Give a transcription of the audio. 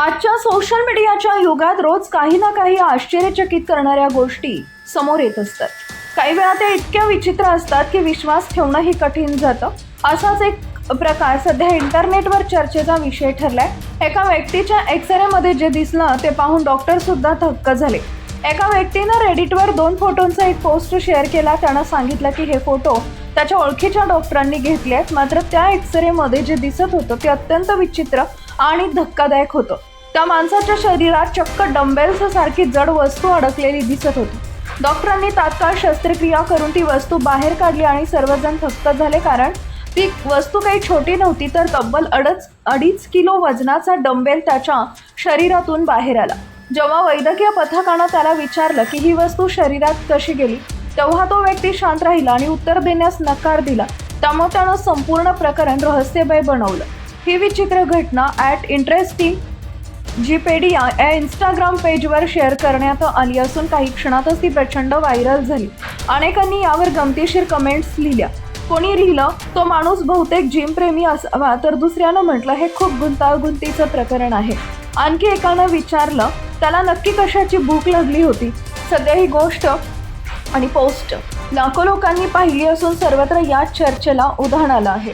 आजच्या सोशल मीडियाच्या युगात रोज काही ना काही आश्चर्यचकित करणाऱ्या गोष्टी समोर येत असतात. काही वेळा त्या इतक्या विचित्र असतात की विश्वास ठेवणंही कठीण जातं. असाच एक प्रकार सध्या इंटरनेटवर चर्चेचा विषय ठरलाय. एका व्यक्तीच्या एक्सरेमध्ये जे दिसलं ते पाहून डॉक्टर सुद्धा थक्क झाले. एका व्यक्तीनं रेडिटवर दोन फोटोंचा एक पोस्ट शेअर केला. त्यानं सांगितलं की हे फोटो त्याच्या ओळखीच्या डॉक्टरांनी घेतले आहेत मात्र त्या एक्सरेमध्ये जे दिसत होतं ते अत्यंत विचित्र आणि धक्कादायक होतं. त्या माणसाच्या शरीरात चक्क डंबेल्स सारखी जड वस्तू अडकलेली दिसत होती. डॉक्टरांनी तात्काळ शस्त्रक्रिया करून ती वस्तू बाहेर काढली आणि सर्वजण थक्क झाले कारण ती वस्तू काही छोटी नव्हती तर तब्बल अडच अडीच किलो वजनाचा डंबेल त्याच्या शरीरातून बाहेर आला. जेव्हा वैद्यकीय पथकानं त्याला विचारलं की ही वस्तू शरीरात कशी गेली तेव्हा तो व्यक्ती शांत राहिला आणि उत्तर देण्यास नकार दिला. त्यामुळे त्यानं संपूर्ण प्रकरण रहस्यमय बनवलं. ही विचित्र घटना ॲट इंटरेस्टिंग जीपेडिया या इंस्टाग्राम पेजवर शेअर करण्यात आली असून काही क्षणातच ती प्रचंड व्हायरल झाली. अनेकांनी यावर गमतीशीर कमेंट्स लिहिल्या. कोणी लिहिलं तो माणूस बहुतेक जिमप्रेमी असावा तर दुसऱ्यानं म्हटलं हे खूप गुंतागुंतीचं प्रकरण आहे. आणखी एकानं विचारलं त्याला नक्की कशाची भूक लागली होती? सध्या ही गोष्ट आणि पोस्ट लाखो लोकांनी पाहिली असून सर्वत्र या चर्चेला उधाण आलं आहे.